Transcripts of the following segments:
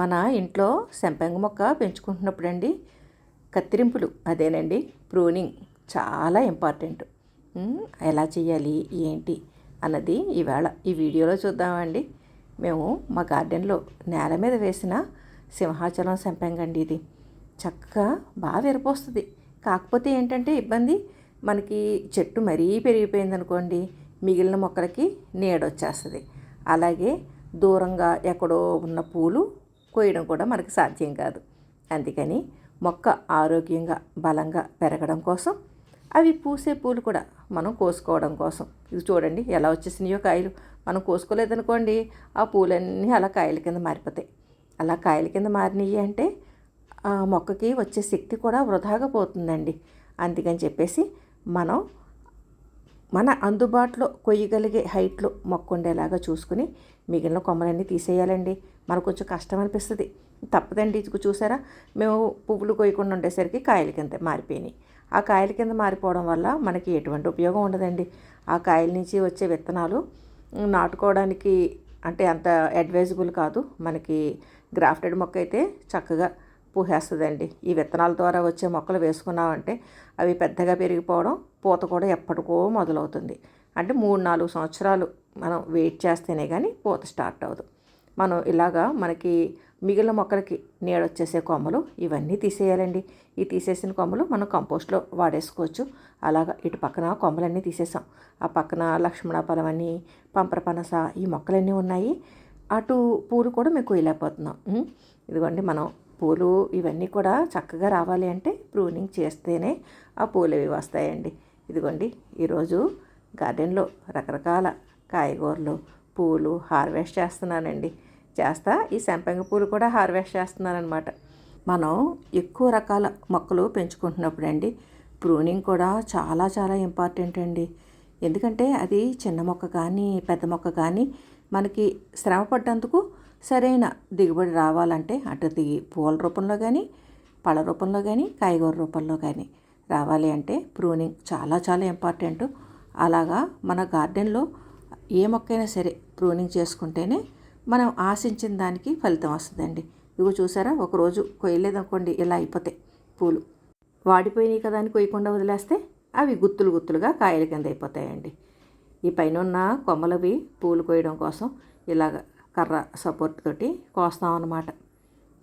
మన ఇంట్లో సెంపంగి మొక్క పెంచుకుంటున్నప్పుడండి కత్తిరింపులు అదేనండి. ప్రూనింగ్ చాలా ఇంపార్టెంట్. ఎలా చేయాలి ఏంటి అన్నది ఈవేళ ఈ వీడియోలో చూద్దామండి. మేము మా గార్డెన్లో నేల మీద వేసిన సింహాచలం సెంపంగండి అండి ఇది. చక్కగా బాగా విరపోస్తుంది. కాకపోతే ఏంటంటే ఇబ్బంది మనకి చెట్టు మరీ పెరిగిపోయింది అనుకోండి మిగిలిన మొక్కలకి నీడొచ్చేస్తుంది. అలాగే దూరంగా ఎక్కడో ఉన్న పూలు కోయడం కూడా మనకి సాధ్యం కాదు. అందుకని మొక్క ఆరోగ్యంగా బలంగా పెరగడం కోసం అవి పూసే పూలు కూడా మనం కోసుకోవడం కోసం. ఇది చూడండి ఎలా వచ్చేసినాయో కాయలు. మనం కోసుకోలేదనుకోండి ఆ పూలన్నీ అలా కాయల కింద మారిపోతాయి. అలా కాయల కింద మారినాయి అంటే ఆ మొక్కకి వచ్చే శక్తి కూడా వృధాగా పోతుందండి. అందుకని చెప్పేసి మనం మన అందుబాటులో కొయ్యగలిగే హైట్లో మొక్క ఉండేలాగా చూసుకుని మిగిలిన కొమ్మలన్నీ తీసేయాలండి. మనకు కొంచెం కష్టం అనిపిస్తుంది తప్పదండి. ఇది చూసారా? మేము పువ్వులు కొయ్యకుండా ఉండేసరికి కాయల కింద మారిపోయినాయి. ఆ కాయల కింద మారిపోవడం వల్ల మనకి ఎటువంటి ఉపయోగం ఉండదండి. ఆ కాయల నుంచి వచ్చే విత్తనాలు నాటుకోవడానికి అంటే అంత అడ్వైజబుల్ కాదు. మనకి గ్రాఫ్టెడ్ మొక్క అయితే చక్కగా పూహేస్తుందండి ఈ విత్తనాల ద్వారా వచ్చే మొక్కలు వేసుకున్నామంటే అవి పెద్దగా పెరిగిపోవడం పూత కూడా ఎప్పటికో మొదలవుతుంది. అంటే మూడు నాలుగు సంవత్సరాలు మనం వెయిట్ చేస్తేనే కానీ పూత స్టార్ట్ అవ్వదు. మనం ఇలాగా మనకి మిగిలిన మొక్కలకి నీడొచ్చేసే కొమ్మలు ఇవన్నీ తీసేయాలండి. ఈ తీసేసిన కొమ్మలు మనం కంపోస్ట్లో వాడేసుకోవచ్చు. అలాగా ఇటు పక్కన కొమ్మలన్నీ తీసేసాం. ఆ పక్కన లక్ష్మణ ఫలం అని పంపరపనస ఈ మొక్కలన్నీ ఉన్నాయి. అటు పూలు కూడా మేము కొయ్యలేకపోతున్నాం. ఇదిగోండి మనం పూలు ఇవన్నీ కూడా చక్కగా రావాలి అంటే ప్రూనింగ్ చేస్తేనే ఆ పూలు అవి వస్తాయండి. ఇదిగోండి ఈరోజు గార్డెన్లో రకరకాల కాయగూరలు పూలు హార్వెస్ట్ చేస్తున్నానండి. చేస్తా ఈ సంపంగి పూలు కూడా హార్వెస్ట్ చేస్తున్నానమాట మనం ఎక్కువ రకాల మొక్కలు పెంచుకుంటున్నప్పుడు అండి ప్రూనింగ్ కూడా చాలా చాలా ఇంపార్టెంట్ అండి. ఎందుకంటే అది చిన్న మొక్క కానీ పెద్ద మొక్క కానీ మనకి శ్రమ పడ్డందుకు సరైన దిగుబడి రావాలంటే అటు దిగి పూల రూపంలో కానీ పళ్ళ రూపంలో కానీ కాయగూర రూపంలో కానీ రావాలి అంటే ప్రూనింగ్ చాలా చాలా ఇంపార్టెంట్. అలాగా మన గార్డెన్లో ఏ మొక్కైనా సరే ప్రూనింగ్ చేసుకుంటేనే మనం ఆశించిన దానికి ఫలితం వస్తుందండి. ఇగో చూసారా? ఒకరోజు కొయ్యలేదనుకోండి ఇలా అయిపోతాయి పూలు. వాడిపోయినాయి కదా అని కొయ్యకుండా వదిలేస్తే అవి గుత్తులు గుత్తులుగా కాయల కింద అయిపోతాయండి. ఈ పైన ఉన్న కొమ్మలవి పూలు కోయడం కోసం ఇలాగ కర్ర సపోర్ట్ తోటి కోస్తాం అన్నమాట.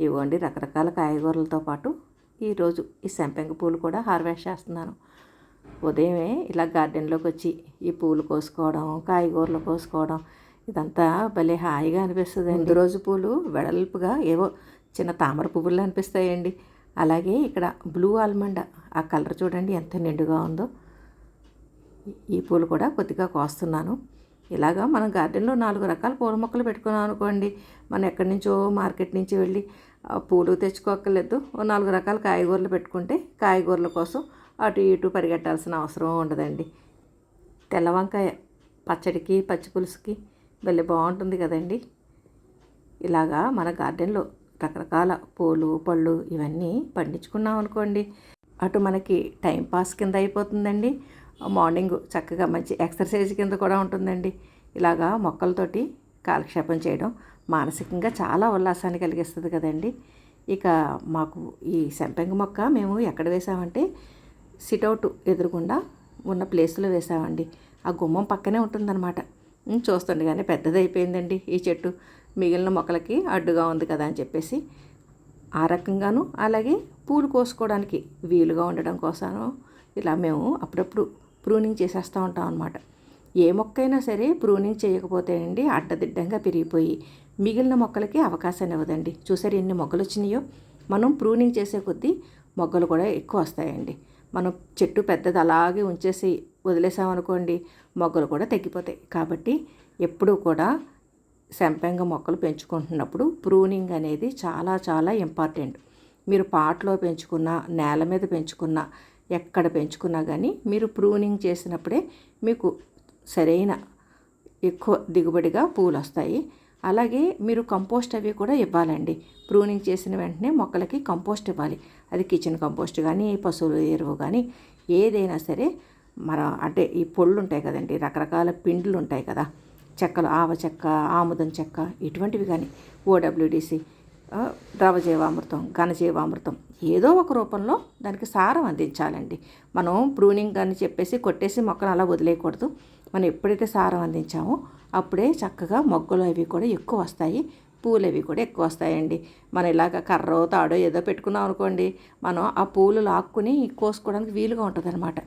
ఇవ్వండి రకరకాల కాయగూరలతో పాటు ఈరోజు ఈ సంపెంగ పూలు కూడా హార్వెస్ట్ చేస్తున్నాను. ఉదయమే ఇలా గార్డెన్లోకి వచ్చి ఈ పూలు కోసుకోవడం కాయగూరలు కోసుకోవడం ఇదంతా భలే హాయిగా అనిపిస్తుంది అండి రోజు పూలు వెడల్పుగా ఏవో చిన్న తామర పువ్వులు అనిపిస్తాయండి. అలాగే ఇక్కడ బ్లూ ఆల్మండ్ ఆ కలర్ చూడండి ఎంత నిండుగా ఉందో. ఈ పూలు కూడా కొద్దిగా కోస్తున్నాను. ఇలాగా మనం గార్డెన్లో నాలుగు రకాల పూల మొక్కలు పెట్టుకున్నాం అనుకోండి. మనం ఎక్కడి నుంచో మార్కెట్ నుంచి వెళ్ళి పూలు తెచ్చుకోక్కర్లేదు. ఓ నాలుగు రకాల కాయగూరలు పెట్టుకుంటే కాయగూరల కోసం అటు ఇటు పరిగెట్టాల్సిన అవసరం ఉండదండి. తెల్ల వంకాయ పచ్చడికి పచ్చి పులుసుకి వెళ్ళి బాగుంటుంది కదండి. ఇలాగా మన గార్డెన్లో రకరకాల పూలు పళ్ళు ఇవన్నీ పండించుకున్నాం అనుకోండి. అటు మనకి టైం పాస్ కింద అయిపోతుందండి. మార్నింగ్ చక్కగా మంచి ఎక్సర్సైజ్ కింద కూడా ఉంటుందండి. ఇలాగా మొక్కలతోటి కాలక్షేపం చేయడం మానసికంగా చాలా ఉల్లాసాన్ని కలిగిస్తుంది కదండి. ఇక మాకు ఈ సంపెంగ మొక్క మేము ఎక్కడ వేసామంటే సిట్అవుట్ ఎదురుగుండా ఉన్న ప్లేస్లో వేసామండి. ఆ గుమ్మం పక్కనే ఉంటుందన్నమాట. ఉమ్, చూస్తుండగానే పెద్దది అయిపోయిందండి ఈ చెట్టు. మిగిలిన మొక్కలకి అడ్డుగా ఉంది కదా అని చెప్పేసి ఆ రకంగాను అలాగే పూలు కోసుకోవడానికి వీలుగా ఉండడం కోసం ఇలా మేము అప్పుడప్పుడు ప్రూనింగ్ చేసేస్తూ ఉంటాం అనమాట ఏ మొక్కైనా సరే ప్రూనింగ్ చేయకపోతే అండి అడ్డదిడ్డంగా పెరిగిపోయి మిగిలిన మొక్కలకి అవకాశాన్ని ఇవ్వదండి. చూసారు ఎన్ని మొగ్గలు వచ్చినాయో మనం ప్రూనింగ్ చేసే కొద్దీ మొగ్గలు కూడా ఎక్కువ వస్తాయండి. మనం చెట్టు పెద్దది అలాగే ఉంచేసి వదిలేసామనుకోండి మొగ్గలు కూడా తగ్గిపోతాయి. కాబట్టి ఎప్పుడూ కూడా సంపెంగ మొక్కలు పెంచుకుంటున్నప్పుడు ప్రూనింగ్ అనేది చాలా చాలా ఇంపార్టెంట్. మీరు పాట్లో పెంచుకున్న నేల మీద పెంచుకున్న ఎక్కడ పెంచుకున్నా కానీ మీరు ప్రూనింగ్ చేసినప్పుడే మీకు సరైన ఎక్కువ దిగుబడిగా పూలు వస్తాయి అలాగే మీరు కంపోస్ట్ అవి కూడా ఇవ్వాలండి. ప్రూనింగ్ చేసిన వెంటనే మొక్కలకి కంపోస్ట్ ఇవ్వాలి. అది కిచెన్ కంపోస్ట్ కానీ పశువుల ఎరువు కానీ ఏదైనా సరే మన అంటే ఈ పొళ్ళు ఉంటాయి కదండి రకరకాల పిండ్లు ఉంటాయి కదా. చెక్కలు ఆవ చెక్క ఆముదం చెక్క ఇటువంటివి కానీ ఓడబ్ల్యూడిసి ద్రవజీవామృతం ఘనజీవామృతం ఏదో ఒక రూపంలో దానికి సారం అందించాలండి. మనం ప్రూనింగ్ అని చెప్పేసి కొట్టేసి మొక్కను అలా వదిలేయకూడదు. మనం ఎప్పుడైతే సారం అందించామో అప్పుడే చక్కగా మొగ్గలు అవి కూడా ఎక్కువ వస్తాయి. పూలు అవి కూడా ఎక్కువ వస్తాయండి. మనం ఇలాగ కర్రో తాడో ఏదో పెట్టుకున్నాం అనుకోండి మనం ఆ పూలు లాక్కుని కోసుకోవడానికి వీలుగా ఉంటుంది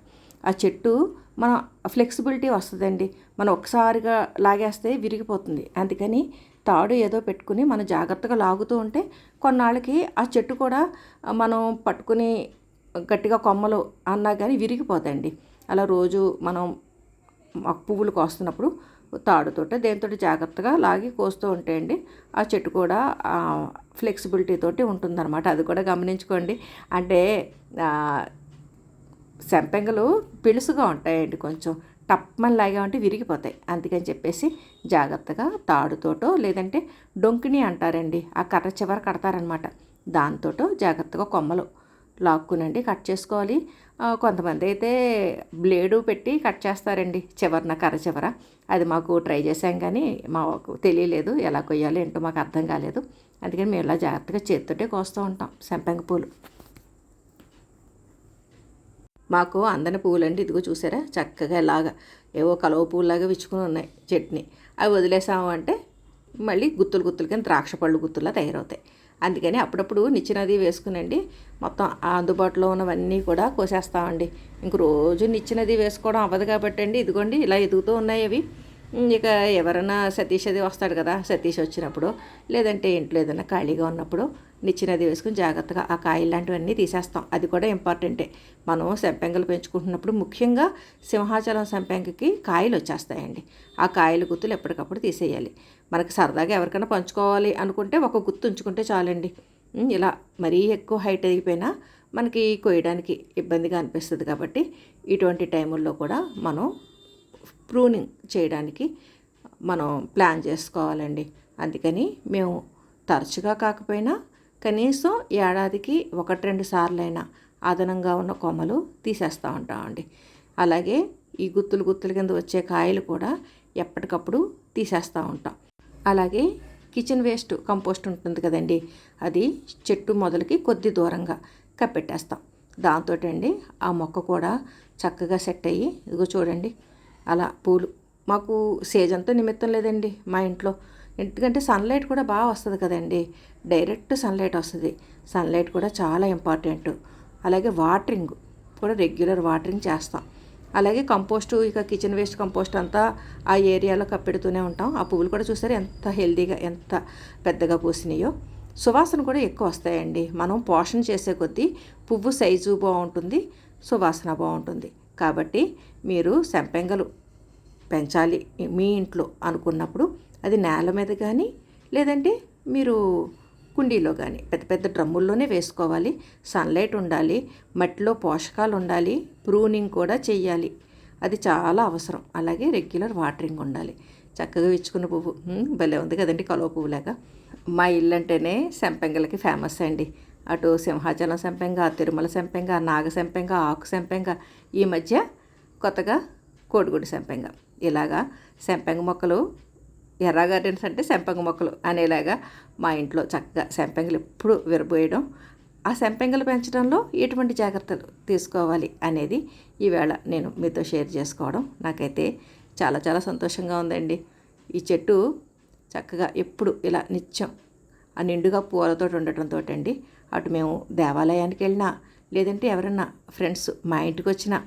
ఆ చెట్టు మన ఫ్లెక్సిబిలిటీ వస్తుందండి. మనం ఒకసారిగా లాగేస్తే విరిగిపోతుంది. అందుకని తాడు ఏదో పెట్టుకుని మనం జాగ్రత్తగా లాగుతూ ఉంటే కొన్నాళ్ళకి ఆ చెట్టు కూడా మనం పట్టుకుని గట్టిగా కొమ్మలు అన్నా కానీ విరిగిపోతాయండి. అలా రోజు మనం పువ్వులు కోస్తున్నప్పుడు తాడుతో దేంతో జాగ్రత్తగా లాగి కోస్తూ ఉంటాయండి ఆ చెట్టు కూడా ఫ్లెక్సిబిలిటీ తోటి ఉంటుందన్నమాట. అది కూడా గమనించుకోండి. అంటే సెంపెంగలు సంపెంగలు పిలుసుగా ఉంటాయండి కొంచెం. టప్మని లాగామంటే విరిగిపోతాయి. అందుకని చెప్పేసి జాగ్రత్తగా తాడుతోటో లేదంటే డొంకిని అంటారండి. ఆ కర్ర చివర కడతారనమాట దాంతోటో జాగ్రత్తగా కొమ్మలు లాక్కునండి కట్ చేసుకోవాలి. కొంతమంది అయితే బ్లేడు పెట్టి కట్ చేస్తారండి చివరన కర్ర చివర. అది మాకు ట్రై చేసాం కానీ మాకు తెలియలేదు ఎలా కొయ్యాలి ఏంటో మాకు అర్థం కాలేదు. అందుకని మేము ఇలా జాగ్రత్తగా చేతితోటే కోస్తూ ఉంటాం సంపెంగ పూలు. మాకు అందని పువ్వులండి ఇదిగో చూసారా? చక్కగా ఇలాగా ఏవో కలువ పువ్వులాగా విచ్చుకుని ఉన్నాయి చట్నీ. అవి వదిలేసాము అంటే మళ్ళీ గుత్తులు గుత్తులు కింద ద్రాక్ష పళ్ళు గుత్తుల్లా తయారవుతాయి. అందుకని అప్పుడప్పుడు నిచ్చినది వేసుకునండి. మొత్తం అందుబాటులో ఉన్నవన్నీ కూడా కోసేస్తామండి. ఇంక రోజు నిచ్చినది వేసుకోవడం అవ్వదు కాబట్టి అండి ఇదిగోండి ఇలా ఎదుగుతూ ఉన్నాయి అవి. ఇక ఎవరైనా సతీష్ అది వస్తాడు కదా సతీష్ వచ్చినప్పుడు లేదంటే ఇంట్లో ఏదైనా ఖాళీగా ఉన్నప్పుడు నిచ్చినది వేసుకుని జాగ్రత్తగా ఆ కాయలు లాంటివన్నీ తీసేస్తాం. అది కూడా ఇంపార్టెంటే. మనం సంపెంగలు పెంచుకుంటున్నప్పుడు ముఖ్యంగా సింహాచలం సంపెంగకి కాయలు వచ్చేస్తాయండి. ఆ కాయల గుత్తులు ఎప్పటికప్పుడు తీసేయాలి. మనకి సరదాగా ఎవరికైనా పంచుకోవాలి అనుకుంటే ఒక గుత్తు ఉంచుకుంటే చాలండి. ఇలా మరీ ఎక్కువ హైట్ అయిపోయినా మనకి కొయ్యడానికి ఇబ్బందిగా అనిపిస్తుంది కాబట్టి ఇటువంటి టైముల్లో కూడా మనం ప్రూనింగ్ చేయడానికి మనం ప్లాన్ చేసుకోవాలండి. అందుకని మేము తరచుగా కాకపోయినా కనీసం ఏడాదికి ఒకటి రెండు సార్లైనా అదనంగా ఉన్న కొమ్మలు తీసేస్తూ ఉంటామండి. అలాగే ఈ గుత్తులు గుత్తుల కింద వచ్చే కాయలు కూడా ఎప్పటికప్పుడు తీసేస్తూ ఉంటాం. అలాగే కిచెన్ వేస్ట్ కంపోస్ట్ ఉంటుంది కదండి అది చెట్టు మొదలకి కొద్ది దూరంగా కప్పెట్టేస్తాం. దాంతో అండి ఆ మొక్క కూడా చక్కగా సెట్ అయ్యి ఇదిగో చూడండి అలా పూలు. మాకు సీజన్తో నిమిత్తం లేదండి మా ఇంట్లో. ఎందుకంటే సన్లైట్ కూడా బాగా వస్తుంది కదండి. డైరెక్ట్ సన్లైట్ వస్తుంది. సన్లైట్ కూడా చాలా ఇంపార్టెంట్. అలాగే వాటరింగ్ కూడా రెగ్యులర్ వాటరింగ్ చేస్తాం. అలాగే కంపోస్టు ఇక కిచెన్ వేస్ట్ కంపోస్ట్ అంతా ఆ ఏరియాలో కప్పెడుతూనే ఉంటాం. ఆ పువ్వులు కూడా చూసారు ఎంత హెల్దీగా ఎంత పెద్దగా పూసినాయో. సువాసన కూడా ఎక్కువ వస్తాయండి. మనం పోషణ చేసే కొద్దీ పువ్వు సైజు బాగుంటుంది సువాసన బాగుంటుంది. కాబట్టి మీరు సంపెంగలు పెంచాలి మీ ఇంట్లో అనుకున్నప్పుడు అది నేల మీద కానీ లేదంటే మీరు కుండీలో కానీ పెద్ద పెద్ద డ్రమ్ముల్లోనే వేసుకోవాలి. సన్లైట్ ఉండాలి మట్టిలో పోషకాలు ఉండాలి ప్రూనింగ్ కూడా చేయాలి అది చాలా అవసరం. అలాగే రెగ్యులర్ వాటరింగ్ ఉండాలి. చక్కగా ఇచ్చుకున్న పువ్వు. భలే ఉంది కదండి కలువ పువ్వులాగా. మా ఇల్లు అంటేనే సంపెంగలకి ఫేమస్ అండి. అటు సింహాచలం సంపెంగ తిరుమల సంపెంగ నాగ సంపెంగ ఆకు సంపెంగ ఈ మధ్య కొత్తగా కోడిగుడి సంపెంగ. ఇలాగా సంపెంగ మొక్కలు ఎర్ర గార్డెన్స్ అంటే సంపెంగ మొక్కలు అనేలాగా మా ఇంట్లో చక్కగా సంపెంగలు ఎప్పుడు విరబోయడం ఆ సంపెంగలు పెంచడంలో ఎటువంటి జాగ్రత్తలు తీసుకోవాలి అనేది ఈవేళ నేను మీతో షేర్ చేసుకోవడం. నాకైతే చాలా చాలా సంతోషంగా ఉందండి. ఈ చెట్టు చక్కగా ఎప్పుడు ఇలా నిత్యం ఆ నిండుగా పూలతో ఉండటంతో అండి అటు మేము దేవాలయానికి వెళ్ళినా లేదంటే ఎవరన్నా ఫ్రెండ్స్ మా ఇంటికి వచ్చినా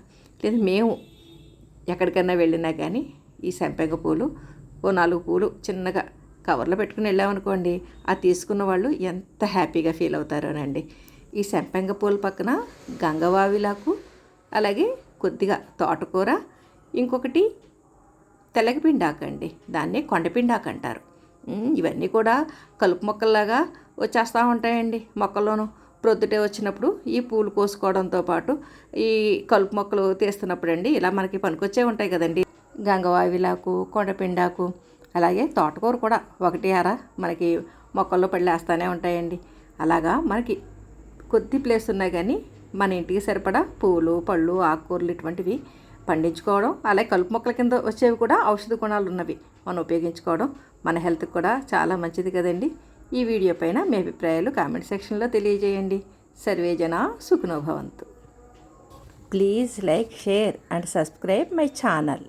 లేదా మేము ఎక్కడికైనా వెళ్ళినా కానీ ఈ సంపెంగ పూలు ఓ నాలుగు పూలు చిన్నగా కవర్లో పెట్టుకుని వెళ్ళామనుకోండి ఆ తీసుకున్న వాళ్ళు ఎంత హ్యాపీగా ఫీల్ అవుతారోనండి ఈ సంపెంగ పూల పక్కన గంగవావిలాకు అలాగే కొద్దిగా తోటకూర ఇంకొకటి తెల్లగపిండాకు అండి. దాన్ని కొండపిండాకు అంటారు. ఇవన్నీ కూడా కలుపు మొక్కల్లాగా వచ్చేస్తూ ఉంటాయండి. మొక్కల్లోనూ ప్రొద్దుటే వచ్చినప్పుడు ఈ పూలు కోసుకోవడంతో పాటు ఈ కలుపు మొక్కలు తీస్తున్నప్పుడు అండి ఇలా మనకి పనికొచ్చే ఉంటాయి కదండి. గంగవావిలాకు కొండపిండాకు అలాగే తోటకూర కూడా ఒకటి అర మనకి మొక్కల్లో పళ్ళేస్తూనే ఉంటాయండి. అలాగా మనకి కొద్ది ప్లేస్ ఉన్నా కానీ మన ఇంటికి సరిపడా పూలు పళ్ళు ఆకుకూరలు ఇటువంటివి పండించుకోవడం అలాగే కలుపు మొక్కల కింద వచ్చేవి కూడా ఔషధ గుణాలు ఉన్నవి మనం ఉపయోగించుకోవడం మన హెల్త్కి కూడా చాలా మంచిది కదండి. ఈ వీడియో పైన మీ అభిప్రాయాలు కామెంట్ సెక్షన్లో తెలియజేయండి. సర్వేజన సుఖనోభవంతు please like share and subscribe my channel.